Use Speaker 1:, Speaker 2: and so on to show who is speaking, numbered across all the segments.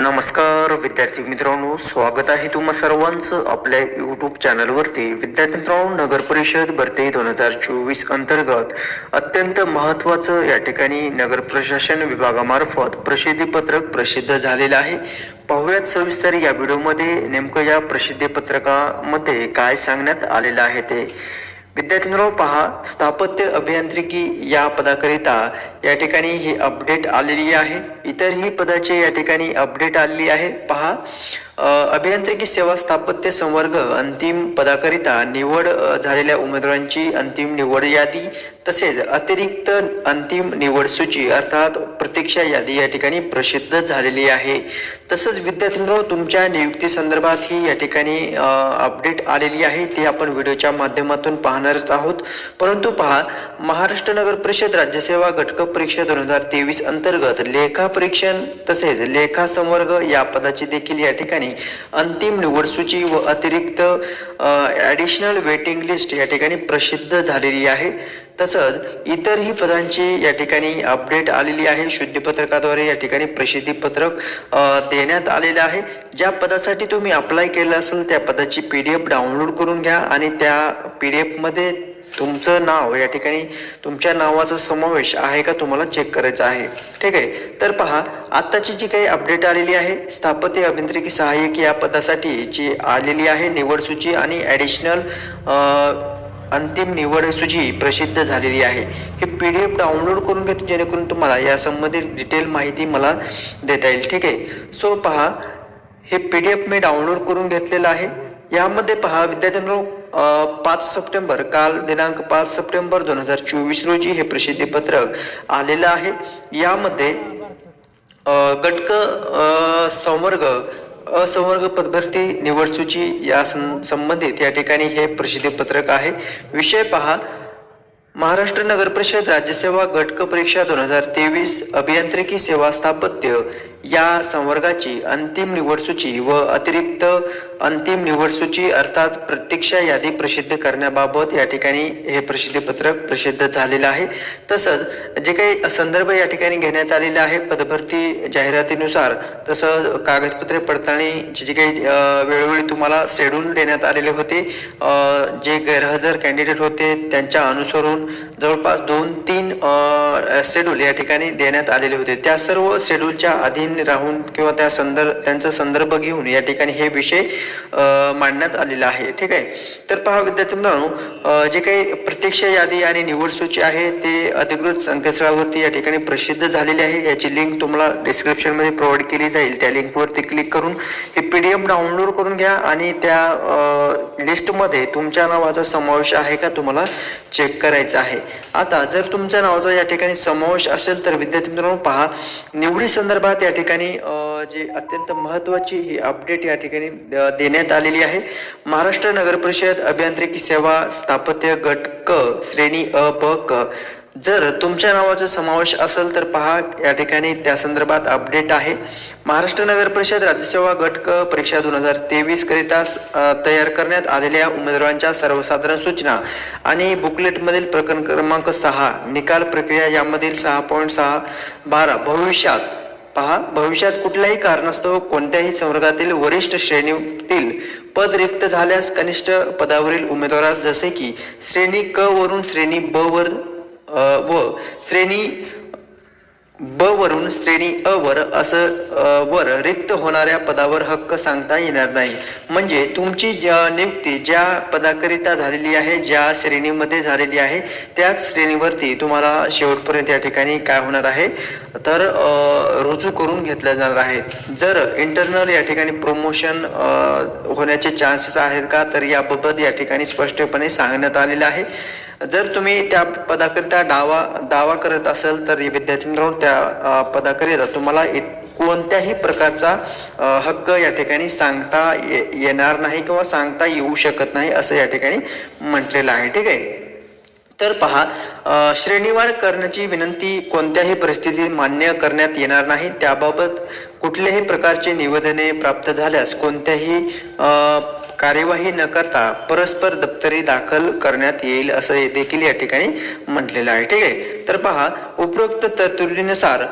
Speaker 1: नमस्कार विद्यार्थी मित्रांनो. स्वागत आहे तुम्हा सर्वांचं आपल्या यूट्यूब चॅनलवरती विद्यार्थी मित्रांनो नगर परिषद भरती दोन हजार चोवीस अंतर्गत अत्यंत महत्त्वाचं या ठिकाणी नगर प्रशासन विभागामार्फत प्रसिद्धीपत्रक प्रसिद्ध झालेलं आहे. पाहुयात सविस्तर या व्हिडिओमध्ये नेमकं या प्रसिद्धीपत्रकामध्ये काय सांगण्यात आलेलं आहे ते. विद्यार्थी मित्रांनो पहा स्थापत्य अभियांत्रिकी या पदाकरिता या ठिकाणी ही अपडेट आलेली आहे. इतरही पदाचे या ठिकाणी अपडेट आलेली आहे. पहा अभियांत्रिकी सेवा स्थापत्य संवर्ग अंतिम पदाकरिता निवड झालेल्या उमेदवारांची अंतिम निवड यादी तसेच अतिरिक्त अंतिम निवड सूची अर्थात प्रतीक्षा यादी या ठिकाणी प्रसिद्ध झालेली आहे. तसंच विद्यार्थी तुमच्या नियुक्ती संदर्भात ही या ठिकाणी अपडेट आलेली आहे. ती आपण व्हिडिओच्या माध्यमातून पाहणारच आहोत. परंतु पहा महाराष्ट्र नगर परिषद राज्यसेवा घटक परीक्षा दोन हजार तेवीस अंतर्गत लेखा परीक्षण तसेच लेखा संवर्ग या पदाची देखील या ठिकाणी अंतिम निवड सूची व अतिरिक्त ॲडिशनल वेटिंग लिस्ट या ठिकाणी प्रसिद्ध झालेली आहे. तसंच इतरही पदांची या ठिकाणी अपडेट आलेली आहे. शुद्धीपत्रकाद्वारे या ठिकाणी प्रसिद्धीपत्रक देण्यात आलेलं आहे. ज्या पदासाठी तुम्ही अप्लाय केलं असेल त्या पदाची पी डी एफ डाउनलोड करून घ्या आणि त्या पी डी एफमध्ये तुमचं नाव या ठिकाणी तुमच्या नावाचा समावेश आहे का तुम्हाला चेक करायचा आहे? ठीक आहे? तर पहा आत्ताची जी काही अपडेट आलेली आहे स्थापत्य अभियांत्रिकी सहाय्यक या पदासाठी जी आलेली आहे निवड सूची आणि ॲडिशनल अंतिम निवड सूची प्रसिद्ध झालेली आहे. हे पी डी एफ डाउनलोड करून घेतो जेणेकरून तुम्हाला या संबंधित डिटेल माहिती मला देता येईल. ठीक आहे? सो पहा हे पी डी एफ मी डाउनलोड करून घेतलेलं आहे. यामध्ये पहा विद्यार्थ्यांना पाच सप्टेंबर काल दिनांक पाच सप्टेंबर दोन हजार चोवीस रोजी हे प्रसिद्धीपत्रक आलेलं आहे. यामध्ये गटक संवर्ग असंवर्ग पदभरती निवड सूची या सं- संबंधित या ठिकाणी हे प्रसिद्धीपत्रक आहे. विषय पहा. महाराष्ट्र नगर परिषद राज्यसेवा गटक परीक्षा दोन हजार तेवीस अभियांत्रिकी सेवा स्थापत्य या संवर्गाची अंतिम निवड सूची व अतिरिक्त अंतिम निवड सूची अर्थात प्रतीक्षा यादी प्रसिद्ध करण्याबाबत या ठिकाणी हे प्रसिद्धीपत्रक प्रसिद्ध झालेलं आहे. तसंच जे काही संदर्भ या ठिकाणी घेण्यात आलेले आहे पदभरती जाहिरातीनुसार तसं कागदपत्रे पडताळणीचे जे काही वेळोवेळी तुम्हाला शेड्यूल देण्यात आलेले होते जे गैरहजर कॅन्डिडेट होते त्यांच्या अनुसरून जवळपास दोन तीन शेड्यूल या ठिकाणी देण्यात आलेले होते. त्या सर्व शेड्यूलच्या अधीन राहून किंवा त्या संदर्भ त्यांचा संदर्भ घेऊन या ठिकाणी हे विषय मांडण्यात आलेला आहे. ठीक आहे? तर पहा विद्यार्थी मित्रांनो जे काही प्रत्यक्ष यादी आणि निवड सूची आहे ते अधिकृत संकेतस्थळावरती या ठिकाणी प्रसिद्ध झालेली आहे. याची लिंक तुम्हाला डिस्क्रिप्शनमध्ये प्रोव्हाइड केली जाईल. त्या लिंकवरती क्लिक करून हे पी डी एफ डाउनलोड करून घ्या आणि त्या लिस्टमध्ये तुमच्या नावाचा समावेश आहे का तुम्हाला चेक करायचा आहे. आता जर तुमच्या नावाचा या ठिकाणी समावेश असेल तर विद्यार्थी मित्रांनो पहा निवडी संदर्भात या ठिकाणी जी जे अत्यंत महत्त्वाची ही अपडेट या ठिकाणी देण्यात आलेली आहे. महाराष्ट्र नगर परिषद अभियांत्रिकी सेवा स्थापत्य गट क श्रेणी अ ब क. जर तुमच्या नावाचा समावेश असेल तर पहा या ठिकाणी त्या संदर्भात अपडेट आहे. महाराष्ट्र नगर परिषद राज्यसेवा गट परीक्षा दोन हजार तेवीस करिता तयार करण्यात आलेल्या उमेदवारांच्या सर्वसाधारण सूचना आणि बुकलेटमधील प्रकरण क्रमांक सहा निकाल प्रक्रिया यामधील सहा पॉईंट सहा बारा भविष्यात पहा भविष्यात कुठल्याही कारणास्तव कोणत्याही संवर्गातील वरिष्ठ श्रेणीतील पद रिक्त झाल्यास कनिष्ठ पदावरील उमेदवारास जसे की श्रेणी क वरून श्रेणी ब वर व श्रेणी ब वरून श्रेणी अ वर असं वर रिक्त होणाऱ्या पदावर हक्क सांगता येणार नाही. म्हणजे तुमची ज्या नियुक्ती ज्या पदाकरिता झालेली आहे ज्या श्रेणीमध्ये झालेली आहे त्याच श्रेणीवरती तुम्हाला शेवटपर्यंत या ठिकाणी काय होणार आहे? तर रुजू करून घेतलं जाणार आहे. जर इंटरनल या ठिकाणी प्रमोशन होण्याचे चान्सेस आहेत का? तर याबाबत या ठिकाणी स्पष्टपणे सांगण्यात आलेलं आहे. जर तुम्ही त्या पदाकरिता दावा दावा करत असाल तर विद्यार्थी मित्रांनो त्या पदाकरिता तुम्हाला कोणत्याही प्रकारचा हक्क या ठिकाणी सांगता ये- येणार नाही किंवा सांगता येऊ शकत नाही असं या ठिकाणी म्हटलेलं आहे. ठीक आहे? तर पहा श्रेणीवाढ करण्याची विनंती कोणत्याही परिस्थितीत मान्य करण्यात येणार नाही. त्याबाबत कुठल्याही प्रकारचे निवेदने प्राप्त झाल्यास कोणत्याही कार्यवाही न करता परस्पर दप्तरी दाखल करण्यात येईल असं देखील या ठिकाणी म्हटलेलं आहे. ठीक आहे? तर पहा उपरोक्त तरतुदीनुसार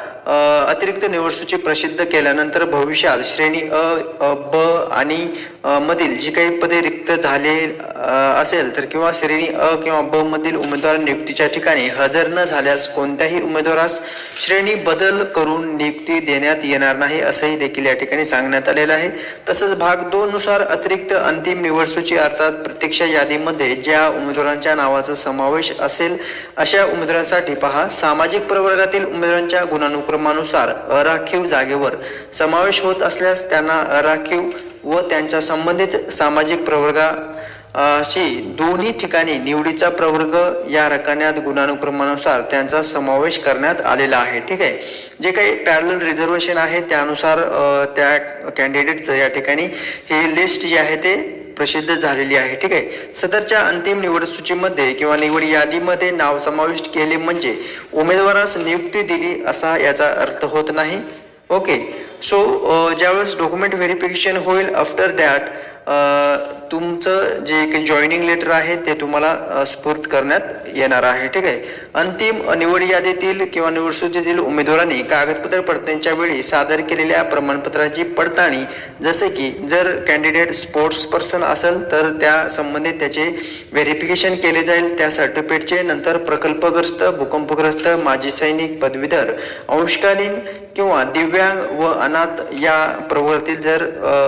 Speaker 1: अतिरिक्त निवडसूची प्रसिद्ध केल्यानंतर भविष्यात श्रेणी अ ब आणि मधील जी काही पदे रिक्त झाले असेल तर किंवा श्रेणी अ किंवा ब मधील उमेदवार नियुक्तीच्या ठिकाणी हजर न झाल्यास कोणत्याही उमेदवारास श्रेणी बदल करून नियुक्ती देण्यात येणार नाही असंही देखील या ठिकाणी सांगण्यात आलेलं आहे. तसंच भाग दोन नुसार अतिरिक्त अंतिम निवडसूची अर्थात प्रत्यक्ष यादीमध्ये ज्या उमेदवारांच्या नावाचा समावेश असेल अशा उमेदवारांसाठी पहा सामाजिक प्रवर्गातील उमेदवारांच्या गुणानुक्रमानुसार अराखीव जागेवर समावेश होत असल्यास त्यांना अराखीव व त्यांच्या संबंधित सामाजिक प्रवर्गाशी दोन्ही ठिकाणी निवडीचा प्रवर्ग या रकान्यात गुणानुक्रमानुसार त्यांचा समावेश करण्यात आलेला आहे. ठीक आहे? जे काही पॅरल रिझर्वेशन आहे त्यानुसार त्या कॅन्डिडेटचं या ठिकाणी हे लिस्ट जी आहे ते प्रसिद्ध झालेली आहे. ठीक आहे? सदरच्या अंतिम निवड सूचीमध्ये किंवा निवड यादीमध्ये नाव समाविष्ट केले म्हणजे उमेदवारास नियुक्ती दिली असा याचा अर्थ होत नाही. ओके? सो ज्यावेळेस डॉक्युमेंट व्हेरिफिकेशन होईल आफ्टर दॅट तुमचं जे काही जॉईनिंग लेटर आहे ते तुम्हाला स्फूर्त करण्यात येणार आहे ठीक आहे? अंतिम निवड यादीतील किंवा निवड सूचीतील उमेदवारांनी कागदपत्र पडताळणीच्या वेळी सादर केलेल्या प्रमाणपत्राची पडताळणी जसे की जर कॅन्डिडेट स्पोर्ट्स पर्सन असेल तर त्या संबंधित त्याचे व्हेरिफिकेशन केले जाईल त्या सर्टिफिकेटचे नंतर प्रकल्पग्रस्त भूकंपग्रस्त माजी सैनिक पदवीधर अंशकालीन किंवा दिव्यांग व अनाथ या प्रवर्तीत जर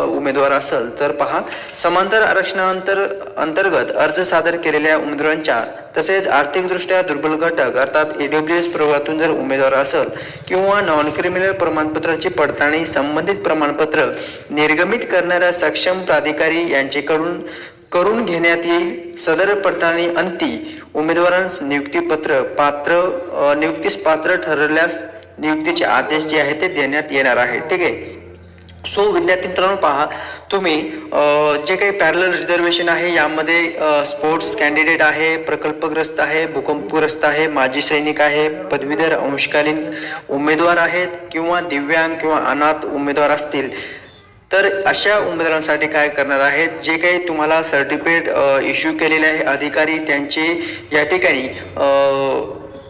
Speaker 1: उमेदवार असेल तर पहा समांतर आरक्षणांतर अंतर्गत अर्ज सादर केलेल्या उमेदवारांच्या तसेच आर्थिकदृष्ट्या दुर्बल घटक अर्थात ईडब्ल्यू एस प्रवर्गातून जर उमेदवार असेल किंवा नॉन क्रिमिनल प्रमाणपत्राची पडताळणी संबंधित प्रमाणपत्र निर्गमित करणाऱ्या सक्षम प्राधिकारी यांचेकडून करून घेण्यात येईल. सदर पडताळणी अंती उमेदवारांस नियुक्तीपत्र पात्र नियुक्तीस पात्र ठरल्यास नियुक्तीचे आदेश जे आहे ते देण्यात येणार आहे. ठीक आहे? सो विद्यार्थी मित्रांनो पहा तुम्ही जे काही पॅरल रिझर्वेशन आहे यामध्ये स्पोर्ट्स कॅन्डिडेट आहे प्रकल्पग्रस्त आहे भूकंपग्रस्त आहे माजी सैनिक आहे पदवीधर अंशकालीन उमेदवार आहेत किंवा दिव्यांग किंवा अनाथ उमेदवार असतील. तर अशा उमेदवारांसाठी काय करणार आहेत? जे काही तुम्हाला सर्टिफिकेट इश्यू केलेले आहे अधिकारी त्यांचे या ठिकाणी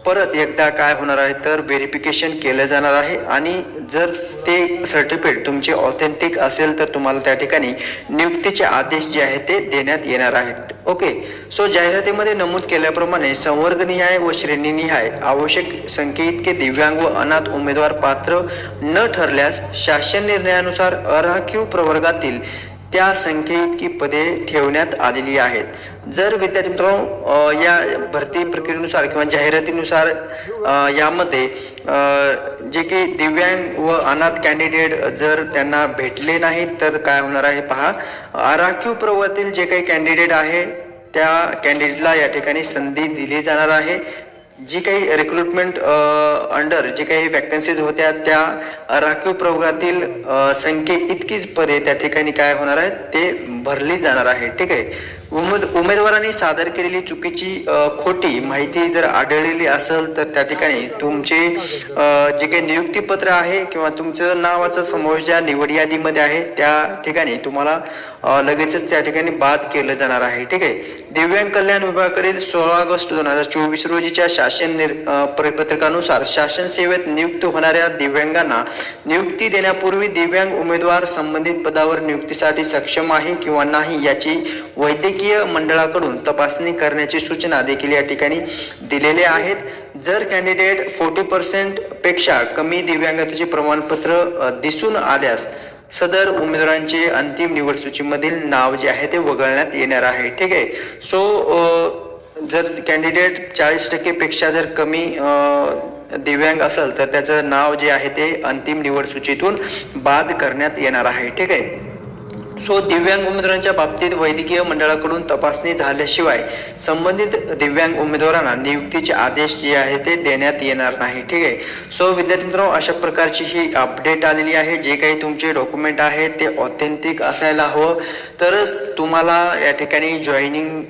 Speaker 1: परत एकदा काय होणार आहे तर व्हेरिफिकेशन केलं जाणार आहे. आणि जर ते सर्टिफिकेट तुमचे ऑथेंटिक असेल तर तुम्हाला त्या ठिकाणी नियुक्तीचे आदेश जे आहेत ते देण्यात येणार आहेत. ओके सो जाहिरातीमध्ये नमूद केल्याप्रमाणे संवर्गनिहाय व श्रेणीनिहाय आवश्यक संख्येइतके दिव्यांग व अनाथ उमेदवार पात्र न ठरल्यास शासन निर्णयानुसार अराखीव प्रवर्गातील त्या संख्येइतकी पदे ठेवण्यात आलेली आहेत. जर विद्यार्थी मित्रांनो या भरती प्रक्रियेनुसार किंवा जाहिरातीनुसार यामध्ये जे काही दिव्यांग व अनाथ कॅन्डिडेट जर त्यांना भेटले नाहीत तर काय होणार आहे पहा आराखीव प्रवातील जे काही कॅन्डिडेट आहे त्या कॅन्डिडेटला या ठिकाणी संधी दिली जाणार आहे. जी काही रिक्रुटमेंट अंडर जे काही वॅकन्सीज होत्या त्या राखीव प्रवर्गातील संख्ये इतकीच पदे त्या ठिकाणी काय होणार आहेत ते भरली जाणार आहे. ठीक आहे? उमेद उमेदवारांनी सादर केलेली चुकीची खोटी माहिती जर आढळलेली असेल तर त्या ठिकाणी तुमचे जे काही नियुक्तीपत्र आहे किंवा तुमचं नावाचा समावेश ज्या निवड यादीमध्ये आहे त्या ठिकाणी तुम्हाला लगेचच त्या ठिकाणी बाद केलं जाणार आहे. ठीक आहे? दिव्यांग कल्याण विभागाकडील सोळा ऑगस्ट दोन हजार चोवीस रोजीच्या शासन निर परिपत्रकानुसार शासन सेवेत नियुक्त होणाऱ्या दिव्यांगांना नियुक्ती देण्यापूर्वी दिव्यांग उमेदवार संबंधित पदावर नियुक्तीसाठी सक्षम आहे किंवा नाही याची वैद्यकीय मंडळाकडून तपासणी करण्याची सूचना देखील या ठिकाणी दिलेले आहेत. जर कॅन्डिडेट फोर्टी पर्सेंटपेक्षा कमी दिव्यांगतेचे प्रमाणपत्र दिसून आल्यास सदर उमेदवारांचे अंतिम निवड सूचीमधील नाव जे आहे ते वगळण्यात येणार आहे. ठीक आहे? सो जर कॅन्डिडेट चाळीस टक्केपेक्षा जर कमी दिव्यांग असेल तर त्याचं नाव जे आहे ते अंतिम निवड सूचीतून बाद करण्यात येणार आहे. ठीक आहे? सो दिव्यांग उमेदवारांच्या बाबतीत वैद्यकीय मंडळाकडून तपासणी झाल्याशिवाय संबंधित दिव्यांग उमेदवारांना नियुक्तीचे आदेश जे आहे ते देण्यात येणार नाही. ठीक आहे? सो विद्यार्थी मित्रांनो अशा प्रकारची ही अपडेट आलेली आहे. जे काही तुमचे डॉक्युमेंट आहेत ते ऑथेंटिक असायला हवं. तरच तुम्हाला या ठिकाणी जॉईनिंग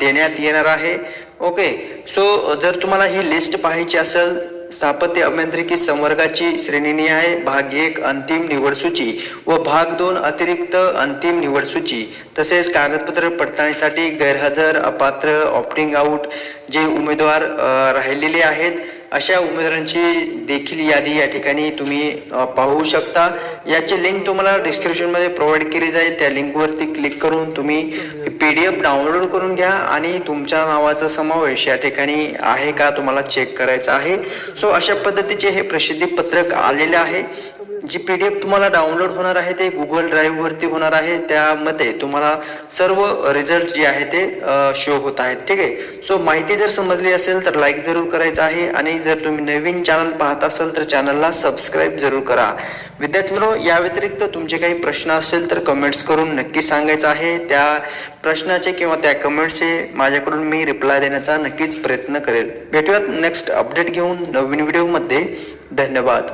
Speaker 1: देण्यात येणार आहे. ओके? सो जर तुम्हाला ही लिस्ट पाहायची असेल स्थापत्य अभियांत्रिकी संवर्गाची श्रेणीनिहाय भाग एक अंतिम निवड सूची व भाग दोन अतिरिक्त अंतिम निवड सूची तसेच कागदपत्र पडताळणीसाठी गैरहजर अपात्र ऑप्टिंग आउट जे उमेदवार राहिलेले आहेत. अशा उमेदवारांची देखील यादी या ठिकाणी तुम्ही पाहू शकता. याची लिंक तुम्हाला डिस्क्रिप्शनमध्ये प्रोव्हाइड केली जाईल. त्या लिंकवरती क्लिक करून तुम्ही पी डी एफ डाउनलोड करून घ्या आणि तुमच्या नावाचा समावेश या ठिकाणी आहे का तुम्हाला चेक करायचा आहे. सो अशा पद्धतीचे हे प्रसिद्धी पत्रक आलेले आहे. जी पी डी एफ तुम्हाला डाउनलोड होणार आहे ते गुगल ड्राईव्हवरती होणार आहे. त्यामध्ये तुम्हाला सर्व रिझल्ट जे आहे ते शो होत आहेत. ठीक आहे? सो माहिती जर समजली असेल तर लाईक जरूर करायचं आहे. आणि जर तुम्ही नवीन चॅनल पाहत असाल तर चॅनलला सबस्क्राईब जरूर करा. विद्यार्थी मित्रांनो या व्यतिरिक्त तुमचे काही प्रश्न असेल तर कमेंट्स करून नक्की सांगायचं आहे. त्या प्रश्नाचे किंवा त्या कमेंट्सचे माझ्याकडून मी रिप्लाय देण्याचा नक्कीच प्रयत्न करेल. भेटूयात नेक्स्ट अपडेट घेऊन नवीन व्हिडिओमध्ये धन्यवाद.